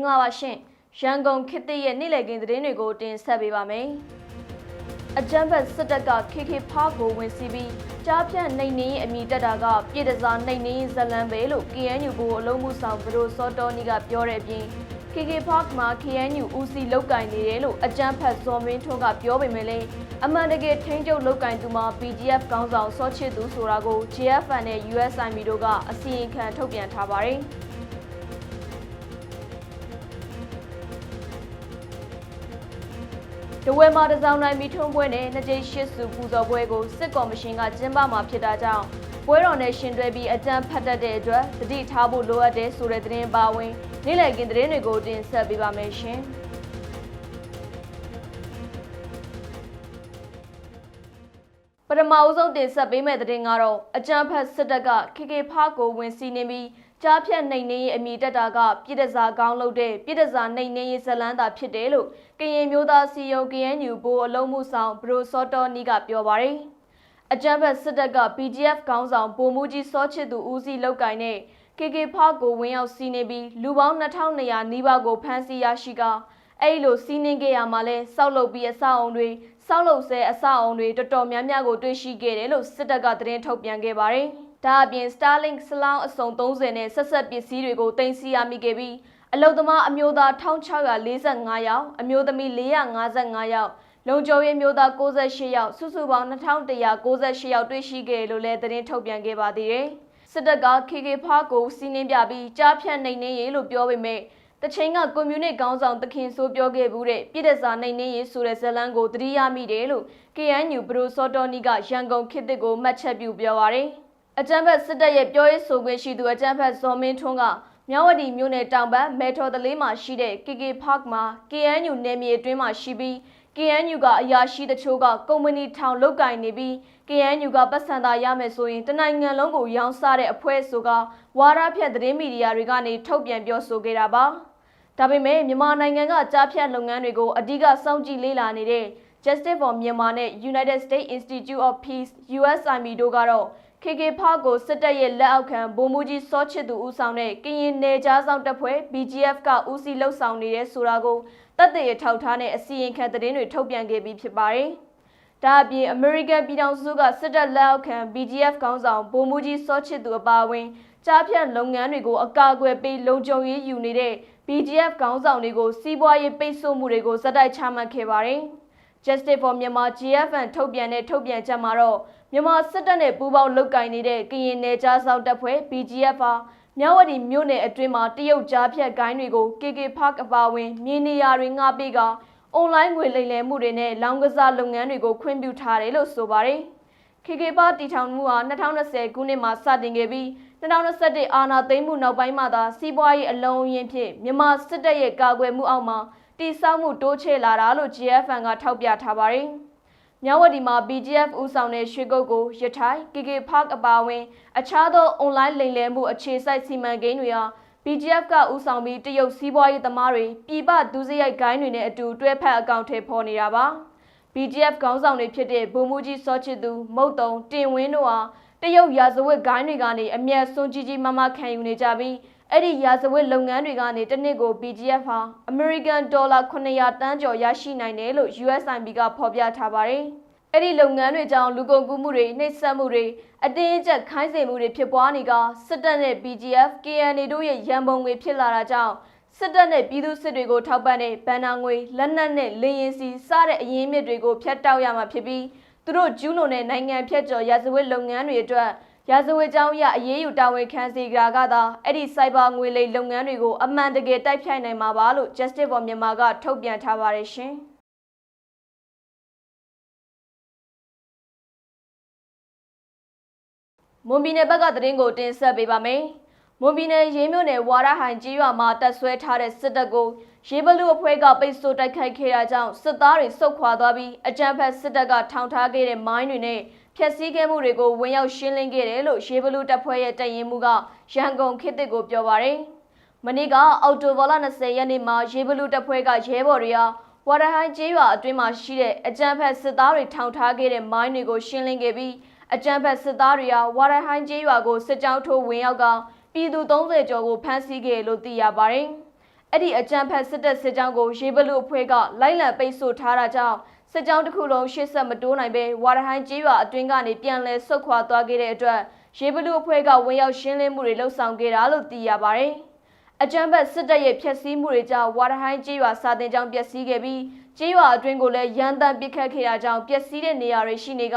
င်္ဂလာပါရှင်ရန်ကုန်ခေတ်သစ်ရဲ့နေ့လည်ခင်းသတင်းတွေကိုတင်ဆက်ပေးပါမယ်အကြမ်းဖက်စစ်တပ်က KK ဖားကိုဝင်စီးပြီးကြားဖြတ်နှိမ်နင်းရေးအမိတက်တာကပြည်တစားနှိမ်နင်းရေးဇလံပဲလို့ KNU ကိုအလုံးမှုဆောင်ဘရိုစောတော်နီကပြောတဲ့အပြင် KK Park မှာ KNU ဦးစီးလောက်ကင်နေတယ်လို့အကြမ်းဖက်ဇော်မင်းထွန်းကပြောပေမဲ့လည်းအမှန်တကယ်ထိန်းချုပ်လောက်ကင်သူမှာ BGF ကောင်းဆောင်စောချစ်သူဆိုတာကို JFN နဲ့ USIM တို့ကအစီရင်ခံထုတ်ပြန်ထားပါတယ်။ တဝဲမှာတစောင်းတိုင်းမီထွန်းပွဲနဲ့နှစ်ကြိမ်ရှစ်စုပူဇော်ပွဲကိုစစ်ကော်မရှင်ကကျင်းပမှာဖြစ်တာကြောင့်ပွဲတော်နဲ့ရှင်တွဲပြီးအကြမ်းဖတ်တတ်တဲ့အတွက်တတိထားဖို့လိုအပ်တဲ့ဆိုတဲ့သတင်းပါဝင်နေ့လည်ကင်းသတင်းတွေကိုတင်ဆက်ပေးပါမယ်ရှင်။ပထမအဦးဆုံးတင်ဆက်ပေးမယ့်သတင်းကတော့အကြမ်းဖက်စစ်တပ်က KK ဖားကိုဝင်စီးနေပြီး ကြားဖြတ်နှိမ်နင်းရေးအမိတက်တာကပြည်တစားကောင်းလုပ်တဲ့ပြည်တစားနှိမ်နင်းရေးဇလန်းသာဖြစ်တယ်လို့ကရင်မျိုးသားစီယုံ KNU ဘိုးအလုံးမှုဆောင်ဘရိုစောတော်နီကပြောပါတယ်။အကြမ်းဖက်စစ်တပ်က PGF ကောင်းဆောင်ဗိုလ်မှူးကြီးစောချစ်သူဦးစီးလောက်ကင်တဲ့ KK ဖားကိုဝင်ရောက်စီးနေပြီးလူပေါင်း2200နီးပါးကိုဖမ်းဆီးရရှိကအဲ့လိုစီးနှင်းခဲ့ရမှာလဲစောက်လုပ်ပြီးအဆောက်အုံတွေစောက်လုပ်ဆဲအဆောက်အုံတွေတော်တော်များများကိုတွေ့ရှိခဲ့တယ်လို့စစ်တပ်ကသတင်းထုတ်ပြန်ခဲ့ပါတယ်။ ဒါအပြင် Starlink စလောင်းအစုံ30နဲ့ဆက်ဆက်ပစ္စည်းတွေကိုတင်စီရမိခဲ့ပြီးအလုသမားအမျိုးသား1645ယောက်အမျိုးသမီး455ယောက်လုံခြုံရေးမျိုးသား68ယောက်စုစုပေါင်း2198ယောက်တွေ့ရှိခဲ့လို့လည်းသတင်းထုတ်ပြန်ခဲ့ပါသေးတယ်။စစ်တပ်က KK ဖားကိုစီးနှင်းပြပြီးကြားဖြတ်နှိမ်နှင်းရေးလို့ပြောပေမဲ့တချိန်ကကွန်မြူနစ်ခေါင်းဆောင်သခင်ဆိုပြောခဲ့ဘူးတဲ့ပြည်ထစာနှိမ်နှင်းရေးဆိုတဲ့ဇလန်းကိုသတိရမိတယ်လို့ KNU ဘရိုစောတော်နီကရန်ကုန်ခေတ်သစ်ကိုမှတ်ချက်ပြုပြောပါရယ် အကြံဖက်စစ်တပ်ရဲ့ပြောရေးဆိုခွင့်ရှိသူအကြံဖက်ဇော်မင်းထွန်းကမြဝတီမြို့နယ်တောင်ဘက်မဲထော်တလေးမှာရှိတဲ့ KK Park မှာ KNU နယ်မြေအတွင်းမှာရှိပြီး KNU ကအရာရှိတချို့ကကုမ္ပဏီထောင်လုတ်ကင်နေပြီး KNU ကပတ်စံသာရမယ်ဆိုရင်တနိုင်ငံလုံးကိုရောင်းစားတဲ့အဖွဲ့ဆိုကဝါရဖြတ်သတင်းမီဒီယာတွေကနေထုတ်ပြန်ပြောဆိုခဲ့တာပါဒါပေမဲ့မြန်မာနိုင်ငံကကြားဖြတ်လုပ်ငန်းတွေကိုအဓိကစောင့်ကြည့်လေ့လာနေတဲ့ Justice for Myanmar နဲ့ United States Institute of Peace USIP တို့ကတော့ KK ဖားကိုစစ်တပ်ရဲ့လက်အောက်ခံဗိုလ်မှူးကြီးစောချစ်သူဦးဆောင်တဲ့ကရင်နယ်ကြားဆောင်တပ်ဖွဲ့ BGF ကဦးစီးလှုပ်ဆောင်နေတဲ့ဆိုတာကိုတပ်တွေထောက်ထားတဲ့အစီရင်ခံသတင်းတွေထုတ်ပြန်ခဲ့ပြီးဖြစ်ပါတယ်။ဒါအပြင် American ပြည်ထောင်စုကစစ်တပ်လက်အောက်ခံ BGF ခေါင်းဆောင်ဗိုလ်မှူးကြီးစောချစ်သူအပါအဝင်ကြားဖြတ်လုပ်ငန်းတွေကိုအကာအကွယ်ပေးလုံခြုံရေးယူနေတဲ့ BGF ခေါင်းဆောင်တွေကိုစီးပွားရေးပိတ်ဆို့မှုတွေကိုဇက်တိုက်ချမှတ်ခဲ့ပါတယ်။ Justice for Myanmar GFN ထုတ်ပြန်တဲ့ထုတ်ပြန်ချက်မှာတော့ မြန်မာစစ်တပ်နဲ့ပူးပေါင်းလုပ်ကိုင်နေတဲ့ကရင်နယ်ကြားစောက်တပ်ဖွဲ့ BGF ဟာမြဝတီမြို့နယ်အတွင်းမှာတရုတ်ကြားဖြတ်ဂိုင်းတွေကို KK Park အပါအဝင်မြေနေရာတွေငှားပေးကအွန်လိုင်းငွေလိမ်လည်မှုတွေနဲ့လောင်းကစားလုပ်ငန်းတွေကိုခွင့်ပြုထားတယ်လို့ဆိုပါတယ်။ KK Park တည်ထောင်မှုဟာ2020ခုနှစ်မှာစတင်ခဲ့ပြီး2021အာဏာသိမ်းမှုနောက်ပိုင်းမှာသာစီးပွားရေးအလုံးအရင်းဖြင့်မြန်မာစစ်တပ်ရဲ့ကာကွယ်မှုအောက်မှာတည်ဆောက်မှုတိုးချဲ့လာတာလို့ GFN ကထောက်ပြထားပါတယ်။ မြဝတီမှာ BGF ဦးဆောင်တဲ့ရွှေကုတ်ကိုရထိုင် KK Park အပါအဝင် အခြားသောအွန်လိုင်းလိမ်လည်မှုအခြေစိုက်စီမံကိန်းတွေဟာ BGF ကဦးဆောင်ပြီးတရုတ်စီးပွားရေးသမားတွေပြည်ပဒုစရိုက်ဂိုင်းတွေနဲ့အတူတွဲဖက်အကောင့်ထဲပေါ်နေတာပါ။ BGF ခေါင်းဆောင်တွေဖြစ်တဲ့ဗိုလ်မှူးကြီးစောချစ်သူမုတ်တုံတင်ဝင်းတို့ဟာတရုတ်ရာဇဝတ်ဂိုင်းတွေကနေအမျက်စွန်းကြီးကြီးမားမားခံယူနေကြပြီး အဲ့ဒီရာဇဝတ်လုပ်ငန်းတွေကနေတစ်နှစ်ကို BGF ဟာ American Dollar 900တန်းကျော်ရရှိနိုင်တယ်လို့ USIP ကဖော်ပြထားပါတယ်။အဲ့ဒီလုပ်ငန်းတွေကြောင့်လူကုန်ကူးမှုတွေနှိပ်စက်မှုတွေအတင်းအကျပ်ခိုင်းစေမှုတွေဖြစ်ပွားနေကစစ်တပ်နဲ့ BGF KNA တို့ရဲ့ရန်ပုံငွေဖြစ်လာတာကြောင့်စစ်တပ်နဲ့ပြည်သူစစ်တွေကိုထောက်ပံ့တဲ့ဗန်နာငွေလက်နက်နဲ့လေရင်စီစတဲ့အရင်းမြစ်တွေကိုဖျက်တောက်ရမှာဖြစ်ပြီးသူတို့ကျူးလွန်တဲ့နိုင်ငံဖြတ်ကျော်ရာဇဝတ်လုပ်ငန်းတွေအတွက် ရာဇဝတ်ကြောင်းအရအရေးယူတာဝန်ခံစီကြတာကသာအဲ့ဒီစိုက်ဘာငွေလိမ်လုပ်ငန်းတွေကိုအမှန်တကယ်တိုက်ဖြိုက်နိုင်မှာပါလို့ Justice for Myanmar ကထုတ်ပြန်ထားပါတယ်ရှင်။မွန်ပြည်နယ်ဘက်ကသတင်းကိုတင်ဆက်ပေးပါမယ်။မွန်ပြည်နယ်ရေးမြို့နယ်ဝါရဟိုင်ကြီးရွာမှာတပ်ဆွဲထားတဲ့စစ်တပ်ကိုရေဘလူအဖွဲ့ကပိတ်ဆို့တိုက်ခိုက်ခဲ့တာကြောင့်စစ်သားတွေစုခွာသွားပြီးအကြမ်းဖက်စစ်တပ်ကထောင်ထားခဲ့တဲ့မိုင်းတွေနဲ့ ဖျက်ဆီးခဲ့မှုတွေကိုဝင်ရောက်ရှင်းလင်းခဲ့တယ်လို့ရေဘလူတပ်ဖွဲ့ရဲ့တပ်ရင်းမှုကရန်ကုန်ခေတ်သစ်ကိုပြောပါရယ်။မနေ့ကအော်တိုဘောလ20ရက်နေ့မှာရေဘလူတပ်ဖွဲ့ကရဲဘော်တွေဟာဝါရဟိုင်ကျေးရွာအတွင်းမှာရှိတဲ့အကြမ်းဖက်စစ်သားတွေထောင်ထားခဲ့တဲ့မိုင်းတွေကိုရှင်းလင်းခဲ့ပြီးအကြမ်းဖက်စစ်သားတွေဟာဝါရဟိုင်းကျေးရွာကိုစစ်ကြောင်းထိုးဝင်ရောက်ကပြည်သူ30ကျော်ကိုဖမ်းဆီးခဲ့လို့သိရပါတယ်။အဲ့ဒီအကြမ်းဖက်စစ်တပ်စစ်ကြောင်းကိုရေဘလူအဖွဲ့ကလိုက်လံပိတ်ဆို့ထားတာကြောင့် စစ်ကြောင်းတစ်ခုလုံးရှေ့ဆက်မတိုးနိုင်ပဲဝါရဟိုင်းကျေးရွာအတွင်းကနေပြန်လည်ဆုတ်ခွာသွားခဲ့တဲ့အတွက်ရေဘလူအဖွဲ့ကဝင်ရောက်ရှင်းလင်းမှုတွေလှုပ်ဆောင်ခဲ့တာလို့သိရပါတယ်။အကြမ်းဖက်စစ်တပ်ရဲ့ဖျက်ဆီးမှုတွေကြောင့်ဝါရဟိုင်းကျေးရွာစာတင်ကျောင်းပျက်စီးခဲ့ပြီးကျေးရွာအတွင်းကိုလည်းရန်တမ်းပစ်ခတ်ခဲ့တာကြောင့်ပျက်စီးတဲ့နေရာတွေရှိနေက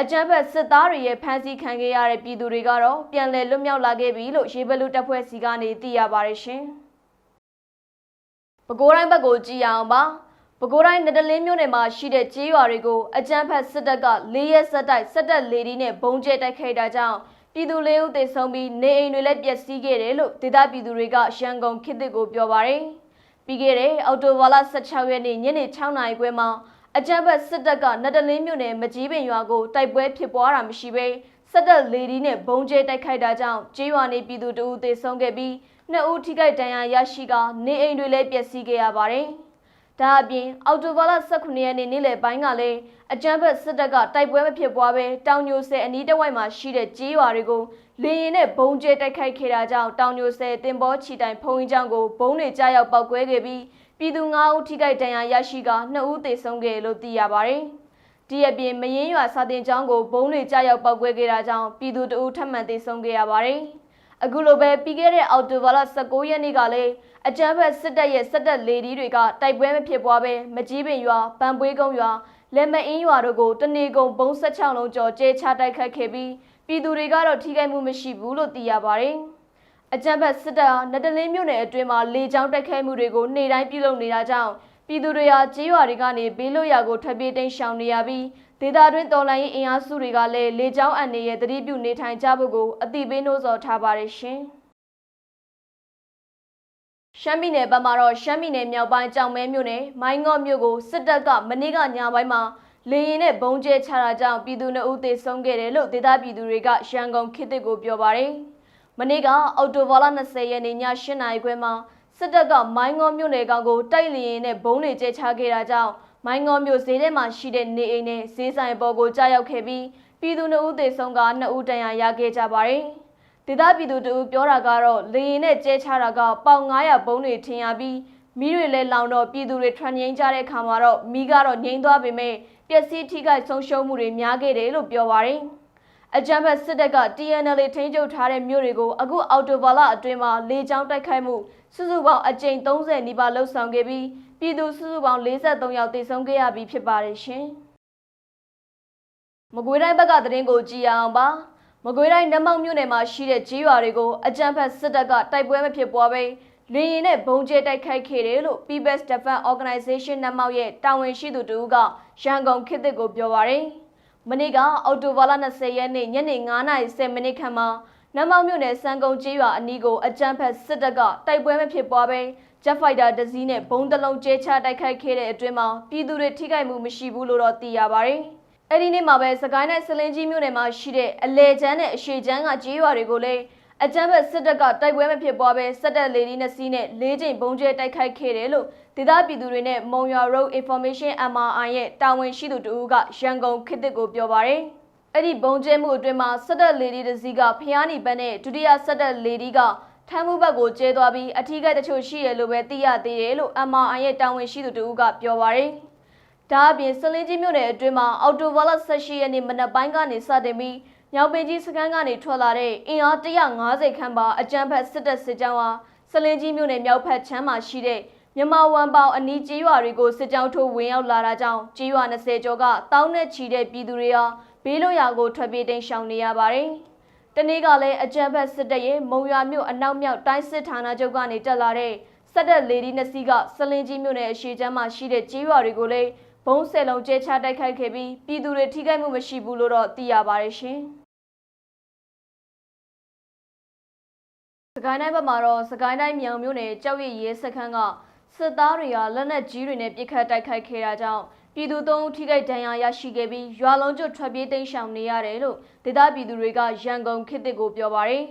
အကြမ်းဖက်စစ်သားတွေရဲ့ဖမ်းဆီးခံခဲ့ရတဲ့ပြည်သူတွေကတော့ပြန်လည်လွတ်မြောက်လာခဲ့ပြီလို့ရေဘလူတပ်ဖွဲ့စီကနေသိရပါတယ်ရှင်။ပဲခူးတိုင်းဘက်ကိုကြည့်ရအောင်ပါ။ ပဲခူးတိုင်းနဒလင်းမြို့နယ်မှာရှိတဲ့ကျေးရွာတွေကိုအကြမ်းဖက်စစ်တပ်က၄ရက်ဆက်တိုက်စစ်တပ်လေဒီနဲ့ဘုံကျဲတိုက်ခိုက်တာကြောင့်ပြည်သူလေးဦးသေဆုံးပြီးနေအိမ်တွေလည်းပျက်စီးခဲ့တယ်လို့ဒေသပြည်သူတွေကရန်ကုန်ခေတ်သစ်ကိုပြောပါရယ်။ပြီးခဲ့တဲ့အော်တိုဝါလာ16ရက်နေ့ညနေ6နာရီခွဲမှာအကြမ်းဖက်စစ်တပ်ကနဒလင်းမြို့နယ်မကြီးပင်ရွာကိုတိုက်ပွဲဖြစ်ပွားတာမရှိဘဲစစ်တပ်လေဒီနဲ့ဘုံကျဲတိုက်ခိုက်တာကြောင့်ကျေးရွာနေပြည်သူတအူသေဆုံးခဲ့ပြီးနှစ်ဦးထိခိုက်ဒဏ်ရာရရှိကနေအိမ်တွေလည်းပျက်စီးခဲ့ရပါတယ်။ ဒါအပြင်အော်တိုဘာလ18ရက်နေ့နေ့လယ်ပိုင်းကလည်းအကြမ်းဖက်စစ်တပ်ကတိုက်ပွဲမဖြစ်ပွားဘဲတောင်ညိုဆယ်အနီးတစ်ဝိုက်မှာရှိတဲ့ကျေးရွာတွေကိုလေရင်နဲ့ဘုံကျဲတိုက်ခိုက်ခဲ့တာကြောင့်တောင်ညိုဆယ်တင်ပေါ်ချီတိုင်ဖုံကြီးကျောင်းကိုဘုံတွေကြားရောက်ပောက်ကွဲခဲ့ပြီးပြည်သူ9ဦးထိခိုက်ဒဏ်ရာရရှိက2ဦးသေဆုံးခဲ့လို့သိရပါတယ်။ဒီအပြင်မရင်ရွာစာတင်ကျောင်းကိုဘုံတွေကြားရောက်ပောက်ကွဲခဲ့တာကြောင့်ပြည်သူတအူထပ်မံသေဆုံးခဲ့ရပါတယ်။ အခုလိုပဲပြီးခဲ့တဲ့အောက်တိုဘာလ19ရက်နေ့ကလည်းအကြမ်းဖက်စစ်တပ်ရဲ့စစ်တပ်လေဒီတွေကတိုက်ပွဲမဖြစ်ပွားပဲမကြီးပင်ရွာပန်ပွေးကုန်းရွာလက်မအင်းရွာတို့ကိုတနေကုန်ဘုံ16လုံးကျော်ကျဲချတိုက်ခတ်ခဲ့ပြီးပြည်သူတွေကတော့ထိခိုက်မှုမရှိဘူးလို့သိရပါတယ်။အကြမ်းဖက်စစ်တပ်ဟာနတလင်းမြို့နယ်အတွင်းမှာလေကြောင်းတိုက်ခိုက်မှုတွေကိုနေ့တိုင်းပြုလုပ်နေတာကြောင့် ပြည်သူတွေဟာကြေးရွာတွေကနေဘေးလွတ်ရာကိုထွက်ပြေးတိမ်းရှောင်နေရပြီးဒေသတွင်းတော်လှန်ရေးအင်အားစုတွေကလည်းလေကြောင်းအန်နေရဲ့တတိပြုနေထိုင်ကြဖို့ကိုအသိပေးနှိုးဆော်ထားပါတယ်ရှင်။ရှမ်းပြည်နယ်ဘက်မှာတော့ရှမ်းပြည်နယ်မြောက်ပိုင်းကြောင်မဲမြို့နယ်မိုင်းငေါ့မြို့ကိုစစ်တပ်ကမနေ့ကညပိုင်းမှာလေရင်နဲ့ဘုံကျဲချတာကြောင့်ပြည်သူနှုတ်သေဆုံးခဲ့တယ်လို့ဒေသပြည်သူတွေကရန်ကုန်ခေတ်သစ်ကိုပြောပါတယ်။မနေ့ကအော်တိုဘာလ20ရက်နေ့ည8နာရီခွဲမှာ စစ်တပ်ကမိုင်းငေါ့မြို့နယ်ကောင်ကိုတိုက်လေရင်နဲ့ဘုံတွေကျဲချခဲ့တာကြောင့်မိုင်းငေါ့မြို့ဈေးထဲမှာရှိတဲ့နေအိမ်နဲ့ဈေးဆိုင်ပေါ်ကိုကြားရောက်ခဲ့ပြီးပြည်သူနှုတ်သေဆုံးက2ဦးတန်ရာရခဲ့ကြပါတယ်။ဒေသပြည်သူတို့ပြောတာကတော့လေရင်နဲ့ကျဲချတာကပေါင်900ဘုံတွေထင်ရပြီးမိတွေလည်းလောင်တော့ပြည်သူတွေထွက်ငိမ့်ကြတဲ့ခါမှာတော့မိကတော့ငိမ့်သွားပေမဲ့ပျက်စီးထိခိုက်ဆုံးရှုံးမှုတွေများခဲ့တယ်လို့ပြောပါရယ် အကြံဖက်စစ်တပ်က TNL ထိန်းချုပ်ထားတဲ့မြို့တွေကိုအခုအော်တိုဘာလအတွင်းမှာလေကြောင်းတိုက်ခိုက်မှုစုစုပေါင်းအကြိမ်30နီးပါးလှုပ်ဆောင်ခဲ့ပြီးပြည်သူစုစုပေါင်း43ယောက်သေဆုံးခဲ့ရပြီးဖြစ်ပါတယ်ရှင်။မကွေးတိုင်းဘက်ကသတင်းကိုကြည့်ရအောင်ပါ။မကွေးတိုင်းနမောက်မြို့နယ်မှာရှိတဲ့ကြီးရွာတွေကိုအကြံဖက်စစ်တပ်ကတိုက်ပွဲမဖြစ်ပွားဘဲလေရင်နဲ့ဘုံကျဲတိုက်ခိုက်ခဲ့တယ်လို့ People's Defense Organization နမောက်ရဲ့တာဝန်ရှိသူတို့ကရန်ကုန်ခေတ်သစ်ကိုပြောပါရယ်။ မနေ့ကအော်တိုဘာလ20ရက်နေ့ညနေ9:10မိနစ်ခန့်မှာနမောက်မြို့နယ်စံကုံကျေးရွာအနီးကိုအကြမ်းဖက်စစ်တပ်ကတိုက်ပွဲမဖြစ်ပွားဘဲ Jet Fighter တစ်စီးနဲ့ဘုံတလုံးကျဲချတိုက်ခိုက်ခဲ့တဲ့အတွင်းမှာပြည်သူတွေထိခိုက်မှုမရှိဘူးလို့တော့သိရပါရယ်။အဲ့ဒီနေ့မှာပဲစကိုင်းနဲ့စလင်းကြီးမြို့နယ်မှာရှိတဲ့အလဲချမ်းနဲ့အရှေချမ်းကကျေးရွာတွေကိုလည်း အကြမ်းဖက်စစ်တပ်ကတိုက်ပွဲမဖြစ်ပွားပဲစစ်တပ်လေဒီနှစ်စီးနဲ့လေးချိန်ဘုံကျဲတိုက်ခိုက်ခဲ့တယ်လို့ဒေသပြည်သူတွေနဲ့မုံရွာ Road Information MRI ရဲ့တာဝန်ရှိသူတဦးကရန်ကုန်ခေတ်သစ်ကိုပြောပါရယ်အဲ့ဒီဘုံကျဲမှုအတွင်းမှာစစ်တပ်လေဒီတစ်စီးကဖျားနီဘက်နဲ့ဒုတိယစစ်တပ်လေဒီကထမ်းမှုဘက်ကိုကျဲသွားပြီးအထီးကတချို့ရှိရလို့ပဲသိရသေးတယ်လို့ MRI ရဲ့တာဝန်ရှိသူတဦးကပြောပါရယ်ဒါအပြင်စလင်းကြီးမြို့နယ်အတွင်းမှာအော်တိုဘာလ18ရက်နေ့မနက်ပိုင်းကနေစတင်ပြီး ညောင်ပင်ကြီးစခန်းကနေထွက်လာတဲ့အင်အား150ခန့်ပါအကြမ်းဖက်စစ်တပ်စစ်ကြောင်းဟာစလင်းကြီးမြို့နယ်မြောက်ဖက်ချမ်းမှာရှိတဲ့မြန်မာဝန်ပေါင်အနီးကျေးရွာတွေကိုစစ်ကြောင်းထိုးဝင်ရောက်လာတာကြောင့်ကျေးရွာ20ကျော်ကတောင်းနဲ့ချီတဲ့ပြည်သူတွေဟာဘေးလွတ်ရာကိုထွက်ပြေးတိမ်းရှောင်နေရပါတယ်။တနေ့ကလည်းအကြမ်းဖက်စစ်တပ်ရဲ့မုံရွာမြို့အနောက်မြောက်တိုင်းစစ်ဌာနချုပ်ကနေတက်လာတဲ့စစ်တပ်လေဒီနှစ်စီးကစလင်းကြီးမြို့နယ်အရှိချမ်းမှာရှိတဲ့ကျေးရွာတွေကိုလည်းဘုံဆယ်လုံးကျဲချတိုက်ခိုက်ခဲ့ပြီးပြည်သူတွေထိခိုက်မှုမရှိဘူးလို့တော့သိရပါတယ်ရှင်။ ကိုင်းတိုင်းဘက်မှာတော့စကိုင်းတိုင်းမြောင်မြို့နယ်ကြောက်ရည်ရဲစခန်းကစစ်သားတွေကလက်နက်ကြီးတွေနဲ့ပစ်ခတ်တိုက်ခိုက်ခဲ့တာကြောင့်ပြည်သူသုံးဦးထိခိုက်ဒဏ်ရာရရှိခဲ့ပြီးရွာလုံးကျွတ်ထွက်ပြေးတိမ်းရှောင်နေရတယ်လို့ဒေသပြည်သူတွေကရန်ကုန်ခေတ်သစ်ကိုပြောပါရယ်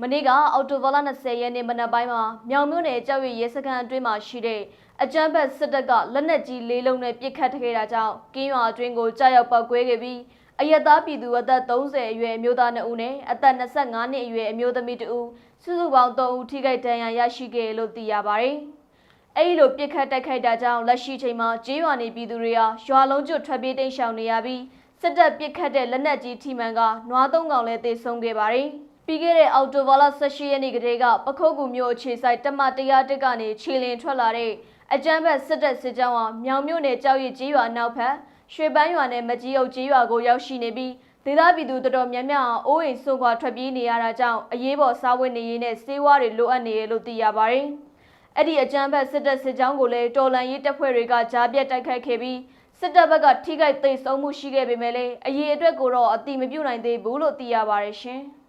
မနေ့ကအော်တိုဘာလ20ရက်နေ့မနက်ပိုင်းမှာမြောင်မြို့နယ်ကြောက်ရည်ရဲစခန်းအတွင်းမှာရှိတဲ့အကြမ်းဖက်စစ်တပ်ကလက်နက်ကြီးလေးလုံးနဲ့ပစ်ခတ်ခဲ့တာကြောင့်ကင်းရွာအတွင်းကိုကြားရောက်ပောက်ကွဲခဲ့ပြီး အယက်သားပြည်သူအသက်30အရွယ်အမျိုးသား2ဦးနဲ့အသက်25နှစ်အရွယ်အမျိုးသမီး2ဦးစုစုပေါင်း3ဦးထိခိုက်ဒဏ်ရာရရှိခဲ့လို့သိရပါတယ်။အဲဒီလိုပြစ်ခတ်တိုက်ခိုက်တာကြောင့်လက်ရှိချိန်မှာကျေးရွာနေပြည်သူတွေဟာရွာလုံးကျွတ်ထွက်ပြေးတိမ်းရှောင်နေရပြီးစစ်တပ်ပြစ်ခတ်တဲ့လက်နက်ကြီးထိမှန်ကနွားသုံးကောင်လည်းသေဆုံးခဲ့ပါတယ်။ပြီးခဲ့တဲ့အောက်တိုဘာလ18ရက်နေ့ကတည်းကပခုတ်ကူမြို့အခြေဆိုင်တမတရားတက်ကနေခြေလင်ထွက်လာတဲ့အကြမ်းဖက်စစ်တပ်စစ်ကြောင်းဟာမြောင်မြို့နယ်ကြောက်ရည်ကျေးရွာနောက်ဘက် ရွှေပန်းရွာနဲ့မကြီးအုပ်ကျေးရွာကိုရောက်ရှိနေပြီးဒေသပြည်သူတော်တော်များများဟာအိုးအိမ်ဆုံးခွာထွက်ပြေးနေရတာကြောင့်အရေးပေါ်စားဝတ်နေရေးနဲ့စေဝါတွေလိုအပ်နေရလို့သိရပါတယ်။အဲ့ဒီအကြမ်းဖက်စစ်တပ်စစ်ကြောင်းကိုလည်းတော်လန်ရေးတပ်ဖွဲ့တွေကကြားပြတ်တိုက်ခိုက်ခဲ့ပြီးစစ်တပ်ဘက်ကထိခိုက်သိမ်းဆုံးမှုရှိခဲ့ပေမဲ့လည်းအရေးအတွက်ကိုတော့အတိမပြုတ်နိုင်သေးဘူးလို့သိရပါတယ်ရှင်။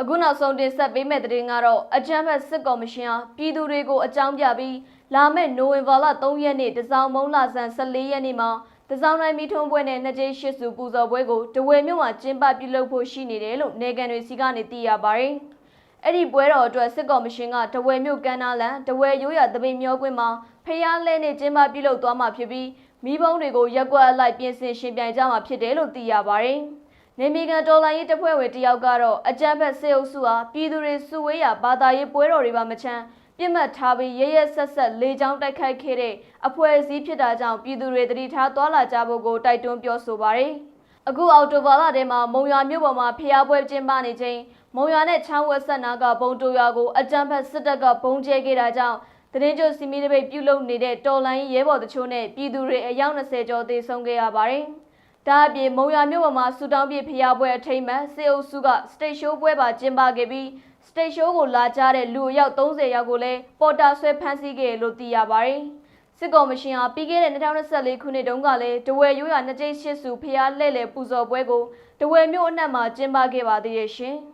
အခုနောက်ဆုံးတင်ဆက်ပေးမယ့်သတင်းကတော့အကြမ်းဖက်စစ်ကော်မရှင်ဟာပြည်သူတွေကိုအကြောင်းပြပြီးလာမယ့်နိုဝင်ဘာလ3ရက်နေ့တစောင်းမုံလာဆန်14ရက်နေ့မှာတစောင်းတိုင်းမီထုံးပွဲနဲ့နှစ်ကျင်းရှစ်စုပူဇော်ပွဲကိုတဝယ်မြို့မှာကျင်းပပြုလုပ်ဖို့ရှိနေတယ်လို့နေကန်တွေစီကနေသိရပါတယ်။အဲ့ဒီပွဲတော်အတွက်စစ်ကော်မရှင်ကတဝယ်မြို့ကမ်းနားလန်တဝယ်ရိုးရသပင်မျောကွင်းမှာဖျားလဲနဲ့ကျင်းပပြုလုပ်သွားမှာဖြစ်ပြီးမိဘုံတွေကိုရက်ကွက်အလိုက်ပြင်ဆင်ရှင်ပြိုင်ကြမှာဖြစ်တယ်လို့သိရပါတယ်။ နေမီကန်တော်လိုင်းရေးတပ်ဖွဲ့ဝင်တယောက်ကတော့အကြမ်းဖက်စေအုပ်စုဟာပြည်သူတွေစုဝေးရာဘာသာရေးပွဲတော်တွေပါမချမ်းပြစ်မှတ်ထားပြီးရရဆက်ဆက်လေကြောင်းတိုက်ခိုက်ခဲ့တဲ့အဖွဲ့အစည်းဖြစ်တာကြောင့်ပြည်သူတွေတတိထားသွားလာကြဖို့ကိုတိုက်တွန်းပြောဆိုပါတယ်။အခုအော်တိုဘာလထဲမှာမုံရွာမြို့ပေါ်မှာဖျားပွဲကျင်းပနေချိန်မုံရွာနဲ့ချောင်းဝက်ဆက်နာကဘုံတူရွာကိုအကြမ်းဖက်စစ်တပ်ကဘုံကျဲခဲ့တာကြောင့်တရင်ကျစီမီတပိတ်ပြုတ်လုံနေတဲ့တော်လိုင်းရဲဘော်တချို့နဲ့ပြည်သူတွေအယောက်20ကျော်သေဆုံးခဲ့ရပါတယ်။ ဒါအပြင်မုံရွာမြို့ပေါ်မှာစူတောင်းပြဖျားပွဲအထိမ်းမှစေအုပ်စုကစတိတ်ရှိုးပွဲပါကျင်းပခဲ့ပြီးစတိတ်ရှိုးကိုလာကြတဲ့လူအယောက်30ယောက်ကိုလည်းပေါ်တာဆွဲဖမ်းဆီးခဲ့လို့သိရပါတယ်။စစ်ကော်မရှင်ဟာပြီးခဲ့တဲ့2024ခုနှစ်တုန်းကလည်းတဝယ်ရိုးရနှစ်ကျိတ်ရှစ်စုဖျားလှဲ့လေပူဇော်ပွဲကိုတဝယ်မြို့အနှံ့မှာကျင်းပခဲ့ပါသေးရဲ့ရှင်။